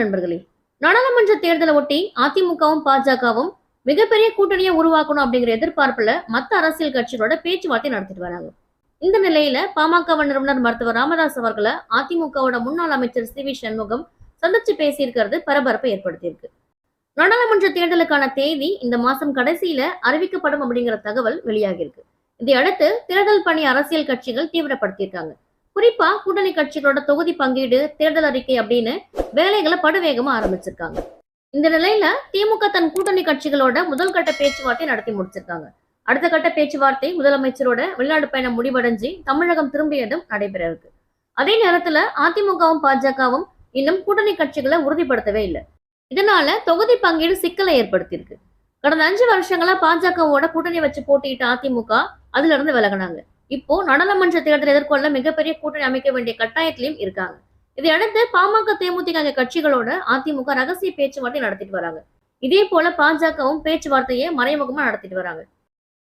வணக்கம் நண்பர்களே. நாடாளுமன்ற தேர்தலை ஒட்டி அதிமுகவும் பாஜகவும் மிகப்பெரிய கூட்டணியை உருவாக்கணும் அப்படிங்கிற எதிர்பார்ப்புல மத்த அரசியல் கட்சிகளோட பேச்சுவார்த்தை நடத்திட்டு வராங்க. இந்த நிலையில பாமக நிறுவனர் மருத்துவர் ராமதாஸ் அவர்களை அதிமுகவோட முன்னாள் அமைச்சர் சி வி சண்முகம் சந்திச்சு பேசியிருக்கிறது பரபரப்பை ஏற்படுத்தியிருக்கு. நாடாளுமன்ற தேர்தலுக்கான தேதி இந்த மாசம் கடைசியில அறிவிக்கப்படும் அப்படிங்கிற தகவல் வெளியாகியிருக்கு. இதையடுத்து தேர்தல் பணி அரசியல் கட்சிகள் தீவிரப்படுத்தியிருக்காங்க. குறிப்பா கூட்டணி கட்சிகளோட தொகுதி பங்கீடு தேர்தல் அறிக்கை அப்படின்னு வேலைகளை படுவேகமா ஆரம்பிச்சிருக்காங்க. இந்த நிலையில திமுக தன் கூட்டணி கட்சிகளோட முதல் கட்ட பேச்சுவார்த்தை நடத்தி முடிச்சிருக்காங்க. அடுத்த கட்ட பேச்சுவார்த்தை முதலமைச்சரோட வெளிநாடு பயணம் முடிவடைஞ்சு தமிழகம் திரும்பியதும் நடைபெற இருக்கு. அதே நேரத்துல அதிமுகவும் பாஜகவும் இன்னும் கூட்டணி கட்சிகளை உறுதிப்படுத்தவே இல்லை. இதனால தொகுதி பங்கீடு சிக்கலை ஏற்படுத்தியிருக்கு. கடந்த அஞ்சு வருஷங்களா பாஜகவோட கூட்டணி வச்சு போட்டியிட்ட அதிமுக அதுல இருந்து விலகினாங்க. இப்போ நாடாளுமன்ற தேர்தலை எதிர்கொள்ள மிகப்பெரிய கூட்டணி அமைக்க வேண்டிய கட்டாயத்திலையும் இருக்காங்க. இதையடுத்து பாமக தேமுதிக கட்சிகளோட அதிமுக ரகசிய பேச்சுவார்த்தை நடத்திட்டு வராங்க. இதே போல பாஜகவும் பேச்சுவார்த்தையை மறைமுகமா நடத்திட்டு வராங்க.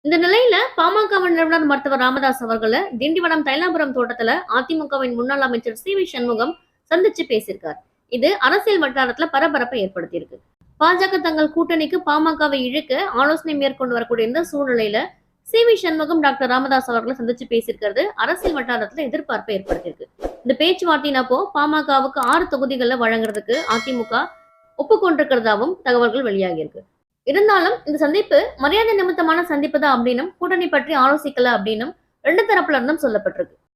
இந்த நிலையில பாமகவின் நிறுவனர் மருத்துவர் ராமதாஸ் அவர்களை திண்டிவனம் தைலாபுரம் தோட்டத்துல அதிமுகவின் முன்னாள் அமைச்சர் சி வி சண்முகம் சந்திச்சு பேசியிருக்கார். இது அரசியல் வட்டாரத்துல பரபரப்பை ஏற்படுத்தியிருக்கு. பாஜக தங்கள் கூட்டணிக்கு பாமகவை இழுக்க ஆலோசனை மேற்கொண்டு வரக்கூடிய இந்த சூழ்நிலையில C V Shanmugam doctor Ramadoss அவர்களை சந்திச்சு பேசியிருக்கிறது. அரசியல் வட்டாரத்துல எதிர்பார்ப்பை ஏற்படுத்தியிருக்கு இந்த பேச்சுவார்த்தையினப்போ பாமகவுக்கு ஆறு தொகுதிகளை வழங்குறதுக்கு அதிமுக ஒப்புக்கொண்டிருக்கிறதாவும் தகவல்கள் வெளியாகியிருக்கு இருந்தாலும் இந்த சந்திப்பு மரியாதை நிமித்தமான சந்திப்பு தான் அப்படின்னும் கூட்டணி பற்றி ஆலோசிக்கல அப்படின்னும் ரெண்டு தரப்புல இருந்தும் சொல்லப்பட்டிருக்கு.